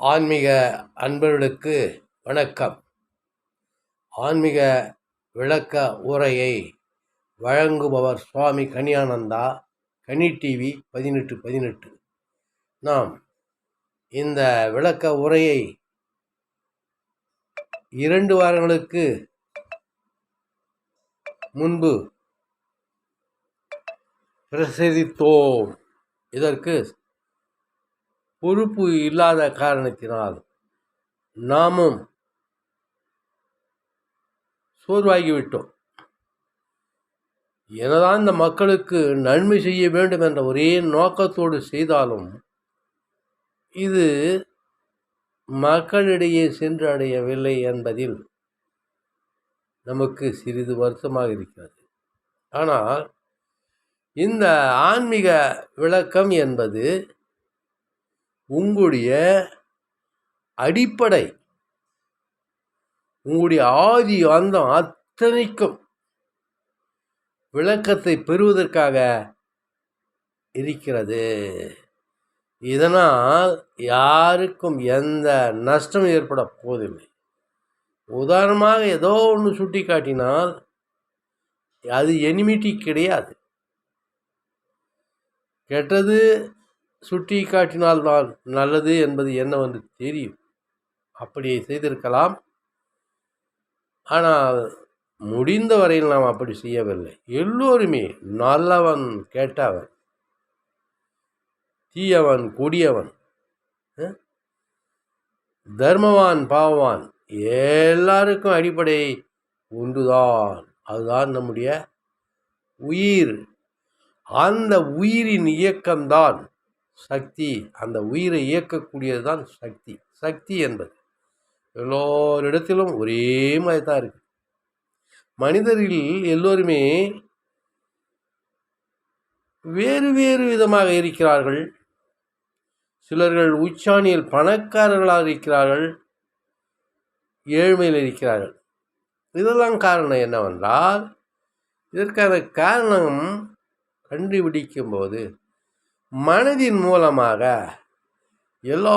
ஆன்மீக அன்பர்களுக்கு வணக்கம். ஆன்மீக விளக்க உரையை வழங்குபவர் சுவாமி கனியானந்தா கனி டிவி பதினெட்டு பதினெட்டு. நாம் இந்த விளக்க உரையை இரண்டு வாரங்களுக்கு முன்பு பிரசரித்தோம். இதற்கு பொறுப்பு இல்லாத காரணத்தினால் நாமும் சோர்வாகிவிட்டோம். எனதான் இந்த மக்களுக்கு நன்மை செய்ய வேண்டும் என்ற ஒரே நோக்கத்தோடு செய்தாலும் இது மக்களிடையே சென்று அடையவில்லை என்பதில் நமக்கு சிறிது வருத்தமாக இருக்கிறது. ஆனால் இந்த ஆன்மீக விளக்கம் என்பது உங்களுடைய அடிப்படை உங்களுடைய ஆதி அந்தம் அத்தனைக்கும் விளக்கத்தை பெறுவதற்காக இருக்கிறது. இதனால் யாருக்கும் எந்த நஷ்டம் ஏற்பட போதில்லை உதாரணமாக ஏதோ ஒன்று சுட்டி காட்டினால் அது எனிமிட்டி கிடையாது. கெட்டது சுட்டி காட்டினால்தான் நல்லது என்பது என்னவென்று தெரியும். அப்படி செய்திருக்கலாம். ஆனால் முடிந்த வரையில் நாம் அப்படி செய்யவில்லை. எல்லோருமே நல்லவன் கேட்டவன் தீயவன் கொடியவன் தர்மவான் பாவவான் எல்லாருக்கும் அடிப்படை ஒன்றுதான். அதுதான் நம்முடைய உயிர். அந்த உயிரின் இயக்கம்தான் சக்தி அந்த உயிரை இயக்கக்கூடியது தான் சக்தி. சக்தி என்பது எல்லோரிடத்திலும் ஒரே மாதிரி தான் இருக்கு. மனிதரில் எல்லோருமே வேறு வேறு விதமாக இருக்கிறார்கள். சிலர்கள் உச்சாணியில் பணக்காரர்களாக இருக்கிறார்கள். ஏழ்மையில் இருக்கிறார்கள். இதெல்லாம் காரணம் என்னவென்றால் இதற்கான காரணம் கண்டுபிடிக்கும் போது மனதின் மூலமாக எல்லா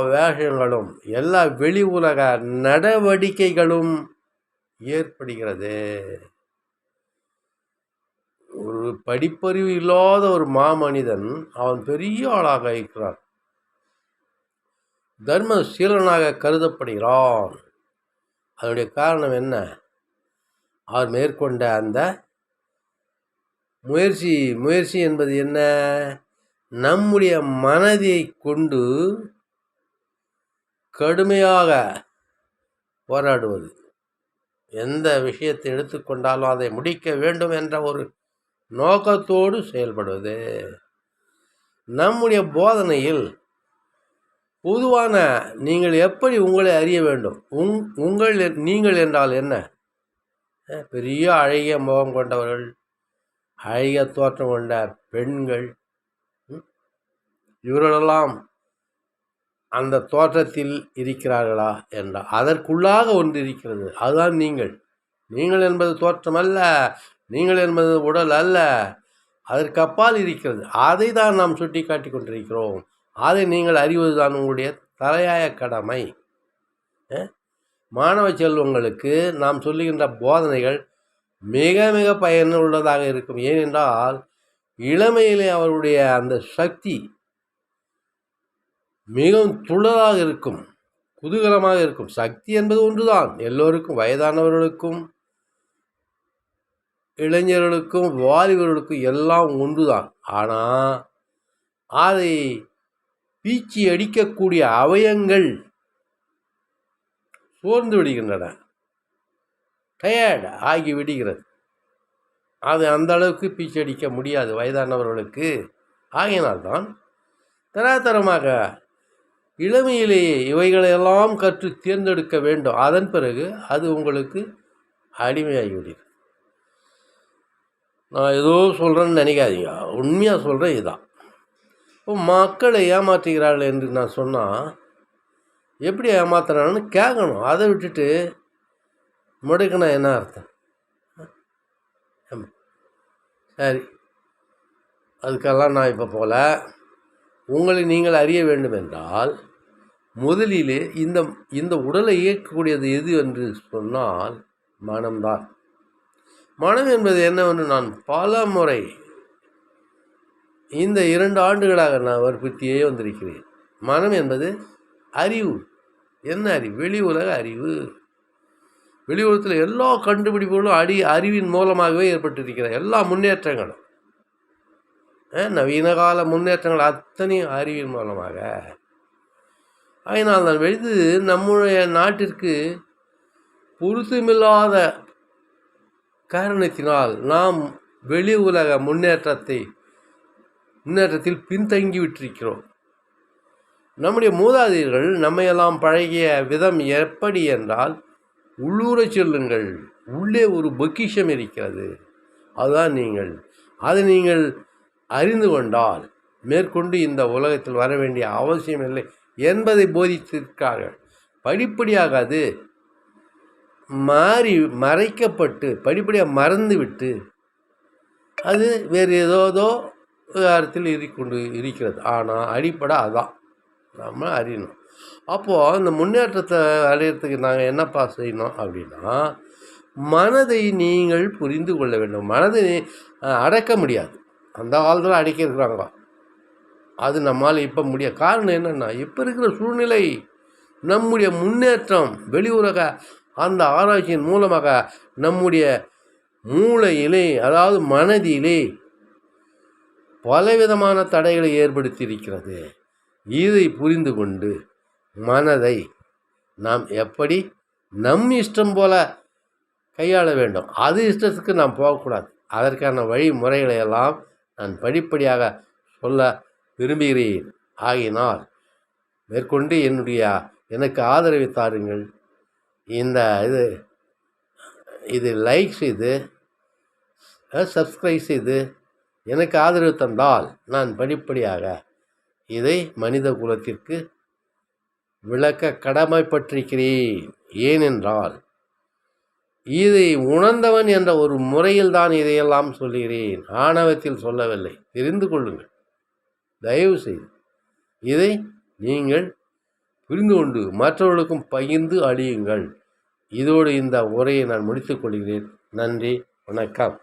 வேகங்களும் எல்லா வெளி உலக நடவடிக்கைகளும் ஏற்படுகிறது. ஒரு படிப்பறிவு இல்லாத ஒரு மாமனிதன் அவன் பெரிய ஆளாக இருக்கிறான். தர்மசீலனாக கருதப்படுகிறான். அதனுடைய காரணம் என்ன? அவர் மேற்கொண்ட அந்த முயற்சி முயற்சி என்பது என்ன? நம்முடைய மனதை கொண்டு கடுமையாக போராடுவது. எந்த விஷயத்தை எடுத்துக்கொண்டாலும் அதை முடிக்க வேண்டும் என்ற ஒரு நோக்கத்தோடு செயல்படுவது. நம்முடைய போதனையில் பொதுவான நீங்கள் எப்படி உங்களை அறிய வேண்டும்? உங் உங்கள் நீங்கள் என்றால் என்ன? பெரிய அழகிய முகம் கொண்டவர்கள் அழகிய தோற்றம் கொண்ட பெண்கள் இவர்களெல்லாம் அந்த தோற்றத்தில் இருக்கிறார்களா என்றால் அதற்குள்ளாக ஒன்று இருக்கிறது. அதுதான் நீங்கள். நீங்கள் என்பது தோற்றம் அல்ல நீங்கள் என்பது உடல் அல்ல. அதற்கப்பால் இருக்கிறது. அதை தான் நாம் சுட்டி காட்டி கொண்டிருக்கிறோம். அதை நீங்கள் அறிவது தான் உங்களுடைய தலையாய கடமை. மாணவ செல்வங்களுக்கு நாம் சொல்லுகின்ற போதனைகள் மிக மிக பயனுள்ளதாக இருக்கும். ஏனென்றால் இளமையிலே அவருடைய அந்த சக்தி மிகவும் துள்ளதாக இருக்கும் குதூகலமாக இருக்கும். சக்தி என்பது ஒன்றுதான். எல்லோருக்கும் வயதானவர்களுக்கும் இளைஞர்களுக்கும் வாலிபர்களுக்கும் எல்லாம் ஒன்றுதான். ஆனால் அதை பீச்சி அடிக்கக்கூடிய அவயங்கள் சோர்ந்து விடுகின்றன. டயர்டு ஆகி விடுகிறது. அது அந்த அளவுக்கு பீச்சு அடிக்க முடியாது வயதானவர்களுக்கு. ஆகினால்தான் தராதரமாக இளமையிலேயே இவைகளையெல்லாம் கற்று தேர்ந்தெடுக்க வேண்டும். அதன் பிறகு அது உங்களுக்கு அடிமையாகிவிடுது நான் ஏதோ சொல்கிறேன்னு நினைக்காதீங்க. உண்மையாக சொல்கிறேன் இதுதான் இப்போ மக்களை ஏமாற்றுகிறார்கள் என்று நான் சொன்னால் எப்படி ஏமாத்துறான்னு கேட்கணும். அதை விட்டுட்டு முடுக்கினா என்ன அர்த்தம்? சரி. அதுக்கெல்லாம் நான் இப்போ போகல உங்களை நீங்கள் அறிய வேண்டும் என்றால் முதலிலே இந்த இந்த உடலை இயக்கக்கூடியது எது என்று சொன்னால் மனம்தான். மனம் என்பது என்னவென்று நான் பல முறை இந்த இரண்டு ஆண்டுகளாக நான் வற்புறுத்தியே வந்திருக்கிறேன். மனம் என்பது அறிவு. என்ன அறிவு? வெளி உலக அறிவு. வெளி உலகத்தில் எல்லா கண்டுபிடிப்புகளும் அடி அறிவின் மூலமாகவே ஏற்பட்டிருக்கிற எல்லா முன்னேற்றங்களும். நவீன கால முன்னேற்றங்கள் அத்தனையும் அறிவின் மூலமாக. அதனால் நான் வெளிது நம்முடைய நாட்டிற்கு பொருத்தமில்லாத காரணத்தினால் நாம் வெளி உலக முன்னேற்றத்தை முன்னேற்றத்தில் பின்தங்கி விட்டிருக்கிறோம் நம்முடைய மூதாதையர்கள் நம்மையெல்லாம் பழகிய விதம் எப்படி என்றால் உள்ளூரை செல்லுங்கள் உள்ளே ஒரு பொக்கிஷம் இருக்கிறது. அதுதான் நீங்கள். அதை நீங்கள் அறிந்து கொண்டால் மேற்கொண்டு இந்த உலகத்தில் வர வேண்டிய அவசியம் இல்லை என்பதை போதித்திருக்கார்கள் படிப்படியாக அது மாறி மறைக்கப்பட்டு படிப்படியாக மறந்துவிட்டு அது வேறு ஏதோதோ விவகாரத்தில் கொண்டு இருக்கிறது. ஆனால் அடிப்படை அதான். நம்ம அறியணும். அப்போது அந்த முன்னேற்றத்தை அடையிறதுக்கு நாங்கள் என்னப்பா செய்யணும் அப்படின்னா மனதை நீங்கள் புரிந்து கொள்ள வேண்டும். மனதை அடக்க முடியாது. அந்த காலத்தில் அடக்கியிருக்கிறாங்க அது நம்மால் இப்போ முடிய காரணம் என்னென்னா இப்போ இருக்கிற சூழ்நிலை நம்முடைய முன்னேற்றம் வெளி உலக அந்த ஆராய்ச்சியின் மூலமாக நம்முடைய மூளையிலே அதாவது மனதிலே பலவிதமான தடைகளை ஏற்படுத்தியிருக்கிறது. இதை புரிந்து கொண்டு மனதை நாம் எப்படி நம் இஷ்டம் போல கையாள வேண்டும். அது இஷ்டத்துக்கு நாம் போகக்கூடாது. அதற்கான வழிமுறைகளை எல்லாம் நான் படிப்படியாக சொல்ல விரும்புகிறேன். ஆகினால் மேற்கொண்டு என்னுடைய எனக்கு ஆதரவை தாருங்கள். இந்த இது இது லைக் செய்து சப்ஸ்கிரைப் செய்து எனக்கு ஆதரவு தந்தால் நான் படிப்படியாக இதை மனித குலத்திற்கு விளக்க கடமைப்பட்டிருக்கிறேன். ஏனென்றால் இதை உணர்ந்தவன் என்ற ஒரு முறையில் தான் இதையெல்லாம் சொல்கிறேன் ஆணவத்தில் சொல்லவில்லை. தெரிந்து கொள்ளுங்கள். தயவு செய்து இதை நீங்கள் புரிந்து கொண்டு மற்றவர்களுக்கும் பகிர்ந்து அழியுங்கள். இதோடு இந்த உரையை நான் முடித்துக் கொள்கிறேன். நன்றி. வணக்கம்.